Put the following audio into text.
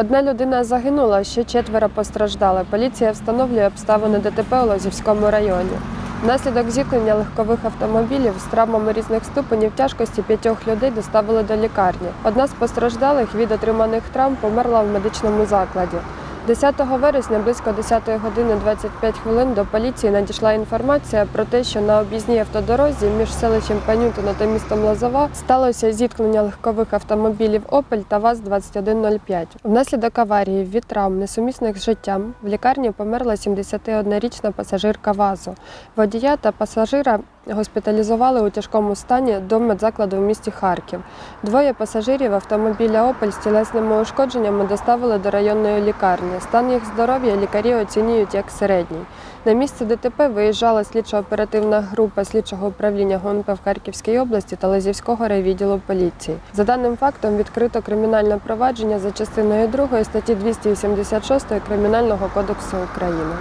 Одна людина загинула, ще четверо постраждали. Поліція встановлює обставини ДТП у Лозівському районі. Внаслідок зіткнення легкових автомобілів з травмами різних ступенів тяжкості п'ятьох людей доставили до лікарні. Одна з постраждалих від отриманих травм померла в медичному закладі. 10 вересня близько 10 години 25 хвилин до поліції надійшла інформація про те, що на об'їзній автодорозі між селищем Панютино та містом Лозова сталося зіткнення легкових автомобілів Опель та ВАЗ-2105. Внаслідок аварії від травм, несумісних з життям, в лікарні померла 71-річна пасажирка ВАЗу. Водія та пасажира госпіталізували у тяжкому стані до медзакладу в місті Харків. Двоє пасажирів автомобіля Опель з тілесними ушкодженнями доставили до районної лікарні. Стан їх здоров'я лікарі оцінюють як середній. На місце ДТП виїжджала слідчо-оперативна група слідчого управління ГУНП в Харківській області та Лазівського райвідділу поліції. За даним фактом відкрито кримінальне провадження за частиною 2 статті 286 Кримінального кодексу України.